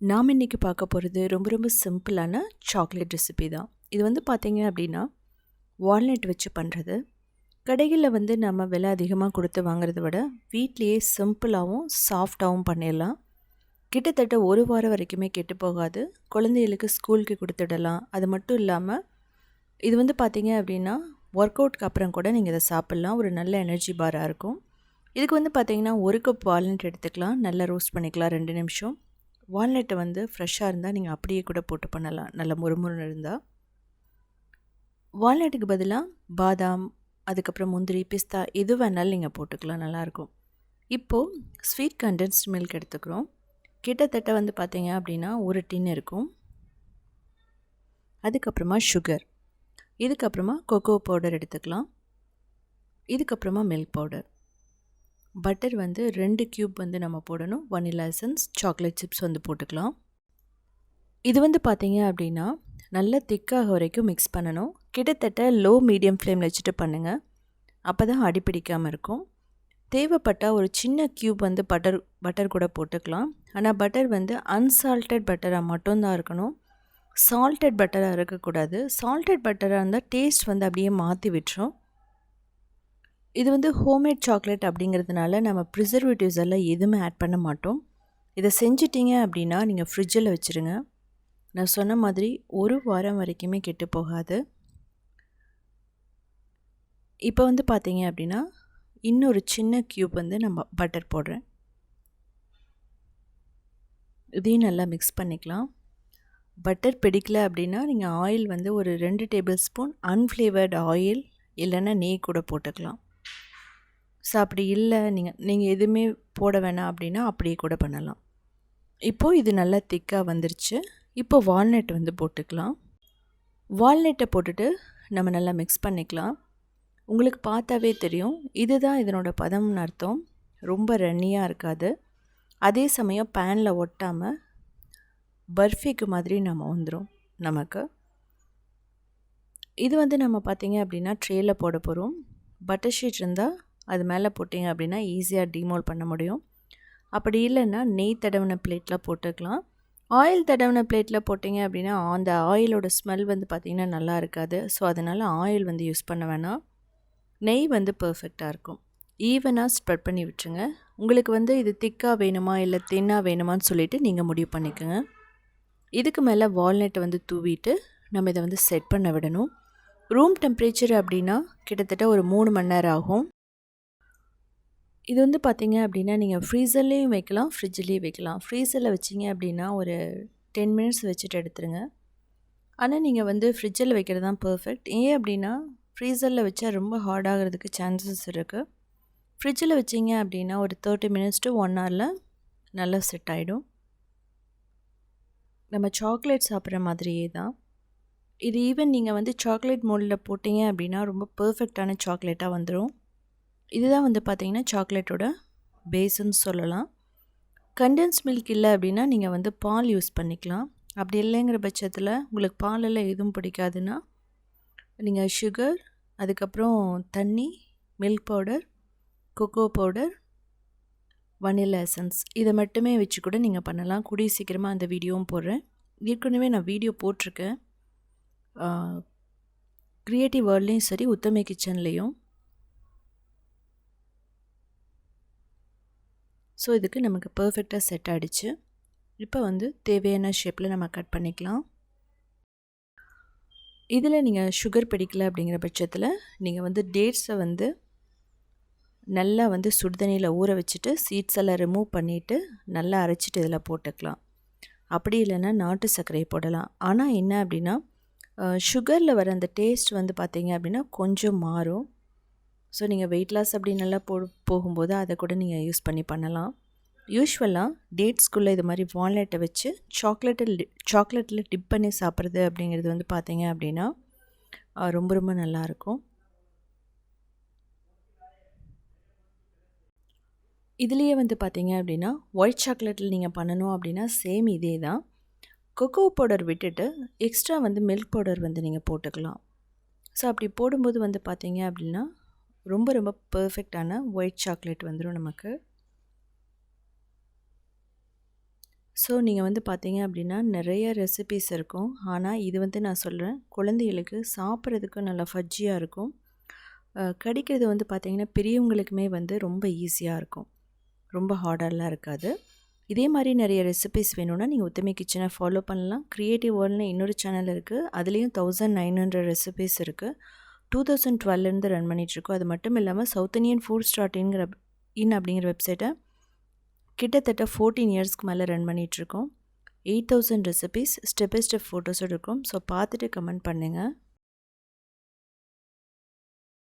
நாம் இன்றைக்கி பார்க்க போகிறது ரொம்ப ரொம்ப சிம்பிளான சாக்லேட் ரெசிபி தான். இது வந்து பார்த்திங்க அப்படின்னா வால்நட் வச்சு பண்ணுறது கடைகளில் வந்து நம்ம விலை அதிகமாக கொடுத்து வாங்குறத விட வீட்லேயே சிம்பிளாகவும் சாஃப்டாகவும் பண்ணிடலாம். கிட்டத்தட்ட ஒரு வாரம் வரைக்குமே கெட்டு போகாது. குழந்தைகளுக்கு ஸ்கூலுக்கு கொடுத்துடலாம். அது மட்டும் இல்லாமல் இது வந்து பார்த்திங்க அப்படின்னா ஒர்க் அவுட்க்கு அப்புறம் கூட நீங்கள் இதை சாப்பிட்லாம். ஒரு நல்ல எனர்ஜி பாராக இருக்கும். இதுக்கு வந்து பார்த்திங்கன்னா ஒரு கப் வால்நட் எடுத்துக்கலாம். நல்லா ரோஸ்ட் பண்ணிக்கலாம். ரெண்டு நிமிஷம். வால்நட்டை வந்து ஃப்ரெஷ்ஷாக இருந்தால் நீங்கள் அப்படியே கூட போட்டு பண்ணலாம். நல்ல முறுமுறுன்னு இருந்தால் வால்நட்டுக்கு பதிலாக பாதாம் அதுக்கப்புறம் முந்திரி பிஸ்தா எது வேணாலும் நீங்கள் போட்டுக்கலாம். நல்லாயிருக்கும். இப்போது ஸ்வீட் கண்டென்ஸ்ட் மில்க் எடுத்துக்கிறோம். கிட்டத்தட்ட வந்து பார்த்தீங்க அப்படின்னா ஒரு டின் இருக்கும். அதுக்கப்புறமா சுகர் இதுக்கப்புறமா கொக்கோ பவுடர் எடுத்துக்கலாம். இதுக்கப்புறமா மில்க் பவுடர் பட்டர் வந்து ரெண்டு க்யூப் வந்து நம்ம போடணும். வனிலா எசன்ஸ் சாக்லேட் சிப்ஸ் வந்து போட்டுக்கலாம். இது வந்து பார்த்திங்க அப்படின்னா நல்லா திக்காக வரைக்கும் மிக்ஸ் பண்ணணும். கிட்டத்தட்ட லோ மீடியம் ஃப்ளேமில் வச்சுட்டு பண்ணுங்கள் அப்போ தான் அடிப்பிடிக்காமல் இருக்கும். தேவைப்பட்டால் ஒரு சின்ன க்யூப் வந்து பட்டர் பட்டர் கூட போட்டுக்கலாம். ஆனால் பட்டர் வந்து அன்சால்டட் பட்டராக மட்டும்தான் இருக்கணும். சால்டட் பட்டராக இருக்கக்கூடாது. சால்டட் பட்டராக இருந்தால் டேஸ்ட் வந்து அப்படியே மாற்றி விட்டுரும். இது வந்து ஹோம்மேட் சாக்லேட் அப்படிங்கிறதுனால நம்ம ப்ரிசர்வேட்டிவ்ஸ் எல்லாம் எதுவுமே ஆட் பண்ண மாட்டோம். இதை செஞ்சிட்டிங்க அப்படின்னா நீங்கள் ஃப்ரிட்ஜில் வச்சுருங்க. நான் சொன்ன மாதிரி ஒரு வாரம் வரைக்குமே கெட்டு போகாது. இப்போ வந்து பார்த்தீங்க அப்படின்னா இன்னொரு சின்ன க்யூப் வந்து நம்ம பட்டர் போடுறேன். இதையும் நல்லா மிக்ஸ் பண்ணிக்கலாம். பட்டர் பிடிக்கல அப்படின்னா நீங்கள் ஆயில் வந்து ஒரு ரெண்டு டேபிள் ஸ்பூன் அன்ஃப்ளேவர்டு ஆயில் இல்லைன்னா நெய் கூட போட்டுக்கலாம். ஸோ அப்படி இல்லை. நீங்கள் நீங்கள் எதுவுமே போட வேணாம் அப்படின்னா அப்படியே கூட பண்ணலாம். இப்போது இது நல்லா திக்காக வந்துருச்சு. இப்போ வால்நட் வந்து போட்டுக்கலாம். வால்நட்டை போட்டுட்டு நம்ம நல்லா மிக்ஸ் பண்ணிக்கலாம். உங்களுக்கு பார்த்தாவே தெரியும். இதுதான் இதனோட பதம்னு அர்த்தம். ரொம்ப ரன்னியாக இருக்காது. அதே சமயம் பேனில் ஒட்டாமல் பர்ஃபிக்கு மாதிரி நம்ம வந்துடும் நமக்கு. இது வந்து நம்ம பார்த்திங்க அப்படின்னா ட்ரேயில் போட போகிறோம் பட்டர் ஷீட் இருந்தால் அது மேலே போட்டிங்க அப்படின்னா ஈஸியாக டிமோல் பண்ண முடியும். அப்படி இல்லைன்னா நெய் தடவின பிளேட்டில் போட்டுக்கலாம். ஆயில் தடவின பிளேட்டில் போட்டிங்க அப்படின்னா அந்த ஆயிலோட ஸ்மெல் வந்து பார்த்திங்கன்னா நல்லா இருக்காது. ஸோ அதனால் ஆயில் வந்து யூஸ் பண்ண வேணாம். நெய் வந்து பர்ஃபெக்டாக இருக்கும். ஈவனாக ஸ்ப்ரெட் பண்ணி விட்டுருங்க. உங்களுக்கு வந்து இது திக்காக வேணுமா இல்லை தின்னாக வேணுமான்னு சொல்லிவிட்டு நீங்கள் முடிவு பண்ணிக்கோங்க. இதுக்கு மேலே வால்நட்டை வந்து தூவிட்டு நம்ம இதை வந்து செட் பண்ண விடணும். ரூம் டெம்பரேச்சர் அப்படின்னா கிட்டத்தட்ட ஒரு மூணு மணி நேரம் ஆகும். இது வந்து பார்த்திங்க அப்படின்னா நீங்கள் ஃப்ரீசர்லேயும் வைக்கலாம் ஃப்ரிட்ஜ்லேயும் வைக்கலாம். ஃப்ரீசரில் வச்சிங்க அப்படின்னா ஒரு டென் மினிட்ஸ் வச்சுட்டு எடுத்துருங்க. ஆனால் நீங்கள் வந்து ஃப்ரிட்ஜில் வைக்கிறது தான் பர்ஃபெக்ட் ஏன் அப்படின்னா ஃப்ரீசரில் வச்சா ரொம்ப ஹார்டாகிறதுக்கு சான்சஸ் இருக்குது ஃப்ரிட்ஜில் வச்சிங்க அப்படின்னா ஒரு தேர்ட்டி மினிட்ஸ் டு ஒன் ஹவரில் நல்லா செட் ஆகிடும் நம்ம சாக்லேட் சாப்பிட்ற மாதிரியே தான். இது ஈவன் நீங்கள் வந்து சாக்லேட் மோல்டில் போட்டிங்க அப்படின்னா ரொம்ப பர்ஃபெக்டான சாக்லேட்டாக வந்துடும் இதுதான் வந்து பார்த்திங்கன்னா சாக்லேட்டோட பேஸுன்னு சொல்லலாம். கண்டென்ஸ் மில்க் இல்லை அப்படின்னா நீங்கள் வந்து பால் யூஸ் பண்ணிக்கலாம். அப்படி இல்லைங்கிற பட்சத்தில் உங்களுக்கு பாலெல்லாம் எதுவும் பிடிக்காதுன்னா நீங்கள் சுகர் அதுக்கப்புறம் தண்ணி milk powder cocoa powder vanilla essence இதை மட்டுமே வச்சு கூட நீங்கள் பண்ணலாம். கூடிய சீக்கிரமாக அந்த வீடியோவும் போடுறேன். ஏற்கனவே நான் வீடியோ போட்டிருக்கேன். க்ரியேட்டிவ் வேர்ல்ட்லேயும் சரி உத்தமை கிச்சன்லேயும் ஸோ இதுக்கு நமக்கு பர்ஃபெக்டாக செட் ஆகிடுச்சு இப்போ வந்து தேவையான ஷேப்பில் நம்ம கட் பண்ணிக்கலாம். இதில் நீங்கள் சுகர் பிடிக்கல அப்படிங்கிற பட்சத்தில் நீங்கள் வந்து டேட்ஸை வந்து நல்லா வந்து சுடுதண்ணியில் ஊற வச்சுட்டு சீட்ஸ் எல்லாம் ரிமூவ் பண்ணிவிட்டு நல்லா அரைச்சிட்டு இதில் போட்டுக்கலாம். அப்படி இல்லைன்னா நாட்டு சர்க்கரையை போடலாம். ஆனால் என்ன அப்படின்னா சுகரில் வர அந்த டேஸ்ட் வந்து பார்த்திங்க அப்படின்னா கொஞ்சம் மாறும். ஸோ நீங்கள் வெயிட் லாஸ் அப்படி நல்லா போ போகும்போது அதை கூட நீங்கள் யூஸ் பண்ணி பண்ணலாம். யூஸ்வலாக டேட்ஸ்குள்ளே இது மாதிரி வால்நட்டை வச்சு சாக்லேட்டில் சாக்லேட்டில் டிப் பண்ணி சாப்பிட்றது அப்படிங்கிறது வந்து பார்த்தீங்க அப்படின்னா ரொம்ப ரொம்ப நல்லாயிருக்கும் இதுலேயே வந்து பார்த்தீங்க அப்படின்னா ஒயிட் சாக்லேட்டில் நீங்கள் பண்ணணும் அப்படின்னா சேம் இதே தான். கொக்கோ பவுடர் விட்டுட்டு எக்ஸ்ட்ரா வந்து மில்க் பவுடர் வந்து நீங்கள் போட்டுக்கலாம். ஸோ அப்படி போடும்போது வந்து பார்த்தீங்க அப்படின்னா ரொம்ப ரொம்ப பர்ஃபெக்டான ஒயிட் சாக்லேட் வந்துடும் நமக்கு. ஸோ நீங்கள் வந்து பார்த்தீங்க அப்படின்னா நிறைய ரெசிபீஸ் இருக்கும். ஆனால் இது வந்து நான் சொல்கிறேன் குழந்தைகளுக்கு சாப்பிட்றதுக்கு நல்லா ஃபஜ்ஜியாக இருக்கும். கடிக்கிறது வந்து பார்த்திங்கன்னா பெரியவங்களுக்குமே வந்து ரொம்ப ஈஸியாக இருக்கும். ரொம்ப ஹார்டெல்லாம் இருக்காது. இதே மாதிரி நிறைய ரெசிபிஸ் வேணும்னா நீங்கள் உத்தமி கிச்சனை ஃபாலோ பண்ணலாம். க்ரியேட்டிவ் வேர்ல்டுன்னு இன்னொரு சேனல் இருக்குது அதுலேயும் தௌசண்ட் நைன் ஹண்ட்ரட் ரெசிபிஸ் இருக்குது டூ தௌசண்ட் டுவெல்லேருந்து ரன் பண்ணிகிட்ருக்கோம் அது மட்டும் இல்லாமல் சவுத் இந்தியன் ஃபுட் ஸ்டார்ட் இன்கிற இன் அப்படிங்கிற வெப்சைட்டை கிட்டத்தட்ட ஃபோர்டீன் இயர்ஸ்க்கு மேலே ரன் பண்ணிகிட்ருக்கோம் eight thousand recipes step by step ஃபோட்டோஸோடு இருக்கும் ஸோ பார்த்துட்டு கமெண்ட் பண்ணுங்கள்